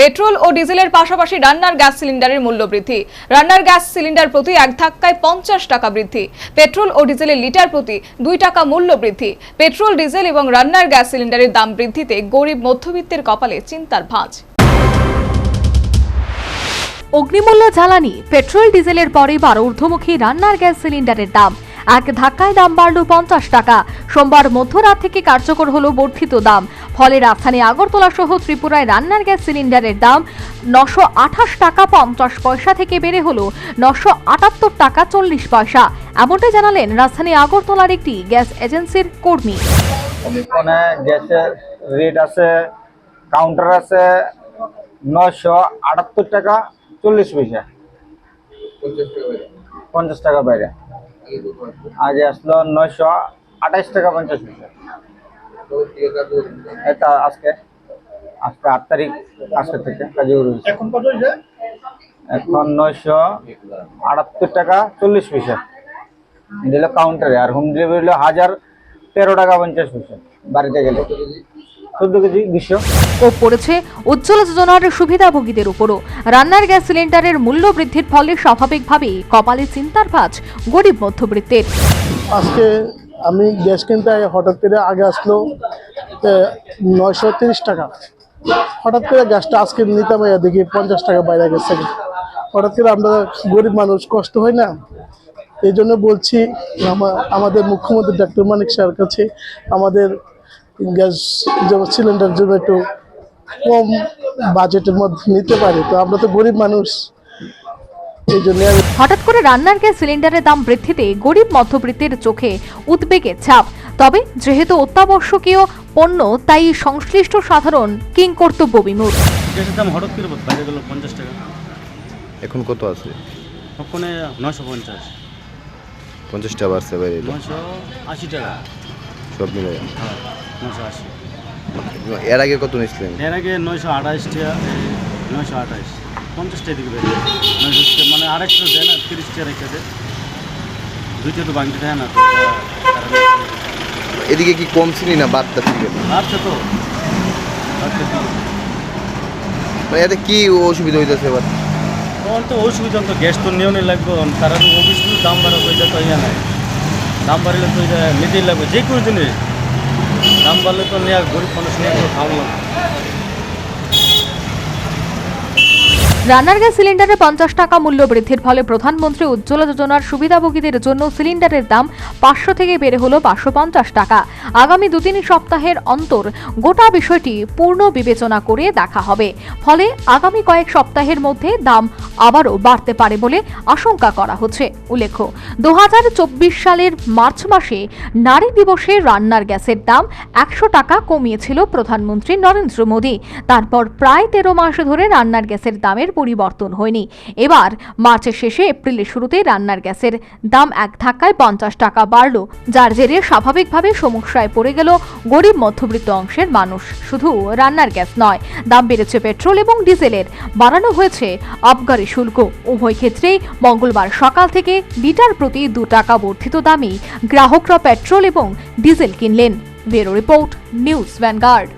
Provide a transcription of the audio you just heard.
Petrol ও ডিজেলের পাশাপাশি রান্নার গ্যাস সিলিন্ডারের মূল্য বৃদ্ধি। রান্নার গ্যাস সিলিন্ডার প্রতি এক ধাক্কায় পঞ্চাশ টাকা বৃদ্ধি। পেট্রোল ও ডিজেলের লিটার প্রতি দুই টাকা মূল্য বৃদ্ধি। পেট্রোল, ডিজেল এবং রান্নার গ্যাস সিলিন্ডারের দাম বৃদ্ধিতে গরিব মধ্যবিত্তের কপালে চিন্তার ভাঁজ। অগ্নিমূল্য জ্বালানি, পেট্রোল, ডিজেলের পরে বার ঊর্ধ্বমুখী রান্নার গ্যাস সিলিন্ডারের দাম। এক ধাক্কায় দাম বাড়ল পঞ্চাশ টাকা। সোমবার মধ্যরাত থেকে কার্যকর হলো বর্ধিত দাম। ফলে রাজধানী আগরতলা সহ ত্রিপুরায় রান্নার গ্যাস সিলিন্ডারের দাম নশো আঠাশ টাকা পঞ্চাশ পয়সা থেকে বেড়ে হলো নশো আটাত্তর টাকা চল্লিশ পয়সা। এমনটাই জানালেন রাজধানী আগরতলার একটি গ্যাস এজেন্সির কর্মী। গ্যাসের রেট আছে, কাউন্টার আছে নয়শো আটাত্তর টাকা চল্লিশ পয়সা। পঞ্চাশ টাকা বাইরে। আগে আসলো নয়শো আঠাইশ টাকা পঞ্চাশ পয়সা। এটা আজকে আজকে আট তারিখ আজকে থেকে কাজে এখন কত এখন নয়শো আটাত্তর টাকা চল্লিশ পয়সা। এটা হলো কাউন্টারে আর হোম ডেলিভারি হলো হাজার তেরো টাকা পঞ্চাশ পয়সা। বাড়িতে গেলে। চোদ্দ কেজি দুশো ও পড়েছে উজ্জ্বলা যোজনার সুবিধাভোগীদের উপরও। রান্নার গ্যাস সিলিন্ডারের মূল্য বৃদ্ধির ফলে স্বাভাবিকভাবেই কপালে চিন্তার ভাঁজ গরিব মধ্যবিত্তের। আজকে আমি গ্যাস কিনতে হঠাৎ করে আগে আসলো নয়শো তিরিশ টাকা। হঠাৎ করে গ্যাসটা আজকে নিতাম দেখি পঞ্চাশ টাকা বাইরে গেছে। হঠাৎ করে আমরা গরিব মানুষ কষ্ট হয় না? এই জন্য বলছি আমাদের মুখ্যমন্ত্রী ডক্টর মানিক স্যার কাছে আমাদের গ্যাস সিলিন্ডার জন্য একটু কম বাজেটের মধ্যে নিতে পারি তো আমরা তো গরিব মানুষ। এই জন্য হঠাৎ করে রান্নার গ্যাস সিলিন্ডারের দাম বৃদ্ধিতে গরিব মধ্যবিত্তের চোখে উদ্বেগের ছাপ। তবে যেহেতু অত্যাবশ্যকীয় পণ্য তাই সংশ্লিষ্ট সাধারণ কিং কর্তব্য বিমূর গ্যাসের দাম হঠাৎ করে বাইরে গেল পঞ্চাশ টাকা। এখন কত আছে? ওখানে পঞ্চাশ। পঞ্চাশ টাকা বাড়ছে বাইরে। এলো। আশি টাকা। সব মিলে হ্যাঁ আশি। এর আগে কত নিয়েছিলেন? এর আগে নয়শো আঠাশ নয়শো আঠাশ। পঞ্চাশ টাকা দিকে বেরিয়ে নয়শো মানে আড়াইশো দেয় না তিরিশ টাকা রেখে দেয়। দুইটা তো বাংটি দেয় না তো এদিকে কি কম ছিলি না বাদটা ছিল আচ্ছা তো। আচ্ছা। মানে এতে কি অসুবিধা হইতেছে এবার? তখন তো অসুবিধা তো গ্যাস তো নিয়ে লাগবে তারা তো অফিস দাম বাড়া তো এটা তো ইয়া নাই। দাম বাড়লে তো এটা নিতেই লাগবে যে কোনো জিনিস। ambalı toniye grup konuşmaya çok hamlı. রান্নার গ্যাস সিলিন্ডারে পঞ্চাশ টাকা মূল্য বৃদ্ধির ফলে প্রধানমন্ত্রী উজ্জ্বলা যোজনার সুবিধাভোগীদের জন্য সিলিন্ডারের দাম পাঁচশো থেকে বেড়ে হলো পাঁচশো পঞ্চাশ টাকা। আগামী দু তিন সপ্তাহের অন্তর গোটা বিষয়টি পূর্ণ বিবেচনা করে দেখা হবে। ফলে আগামী কয়েক সপ্তাহের মধ্যে দাম আবারও বাড়তে পারে বলে আশঙ্কা করা হচ্ছে। উল্লেখ্য দু হাজার চব্বিশ সালের মার্চ মাসে নারী দিবসে রান্নার গ্যাসের দাম একশো টাকা কমিয়েছিল প্রধানমন্ত্রী নরেন্দ্র মোদী। তারপর প্রায় তেরো মাস ধরে রান্নার গ্যাসের দামের পরিবর্তন হয়নি। এবার মার্চের শেষে এপ্রিলের শুরুতে রান্নার গ্যাসের দাম এক ধাক্কায় পঞ্চাশ টাকা বাড়ল, যার জেরে স্বাভাবিকভাবে সমস্যায় পড়ে গেল গরিব মধ্যবিত্ত অংশের মানুষ। শুধু রান্নার গ্যাস নয়, দাম বেড়েছে পেট্রোল এবং ডিজেলের। বাড়ানো হয়েছে আবগারি শুল্ক। উভয় ক্ষেত্রেই মঙ্গলবার সকাল থেকে লিটার প্রতি দু টাকা বর্ধিত দামেই গ্রাহকরা পেট্রোল এবং ডিজেল কিনলেন। Bureau report, news Vanguard.